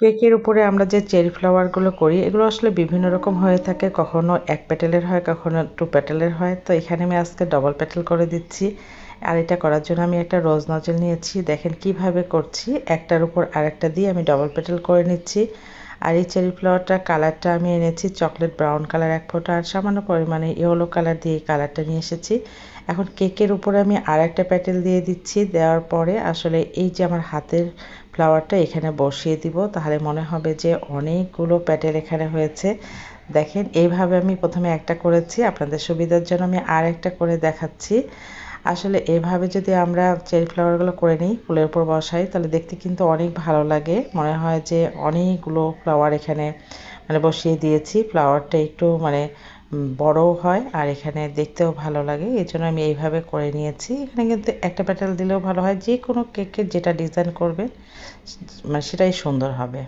কেকের উপরে আমরা যে চেরি ফ্লাওয়ারগুলো করি, এগুলো আসলে বিভিন্ন রকম হয়ে থাকে। কখনো এক প্যাটেলের হয়, কখনো টু প্যাটেলের হয়। তো এখানে আমি আজকে ডবল প্যাটেল করে দিচ্ছি। আর এটা করার জন্য আমি একটা রোজ নজল নিয়েছি। দেখেন কীভাবে করছি। একটার উপর আরেকটা দিয়ে আমি ডবল প্যাটেল করে নিচ্ছি। আর এই চেরি ফ্লাওয়ারটার কালারটা আমি এনেছি চকলেট ব্রাউন কালার এক ফোঁটা, আর সামান্য পরিমাণে ইয়েলো কালার দিয়ে কালারটা নিয়ে এসেছি। এখন কেকের উপরে আমি আর একটা প্যাটেল দিয়ে দিচ্ছি, দেওয়ার পরে আসলে এই যে আমার হাতের ফ্লাওয়ারটা এখানে বসিয়ে দিব, তাহলে মনে হবে যে অনেকগুলো প্যাটেল এখানে হয়েছে। দেখেন, এইভাবে আমি প্রথমে একটা করেছি, আপনাদের সুবিধার জন্য আমি আর একটা করে দেখাচ্ছি। আসলে এভাবে যদি আমরা চেরি ফ্লাওয়ারগুলো করে নিই, ফুলের উপর বসাই, তাহলে দেখতে কিন্তু অনেক ভালো লাগে। মনে হয় যে অনেকগুলো ফ্লাওয়ার এখানে মানে বসিয়ে দিয়েছি। ফ্লাওয়ারটা একটু মানে বড়ও হয় আর এখানে দেখতেও ভালো লাগে। এই জন্য আমি এইভাবে করে নিয়েছি। এখানে কিন্তু একটা প্যাটেল দিলেও ভালো হয়। যে কোনো কেকের যেটা ডিজাইন করবে মানে সেটাই সুন্দর হবে।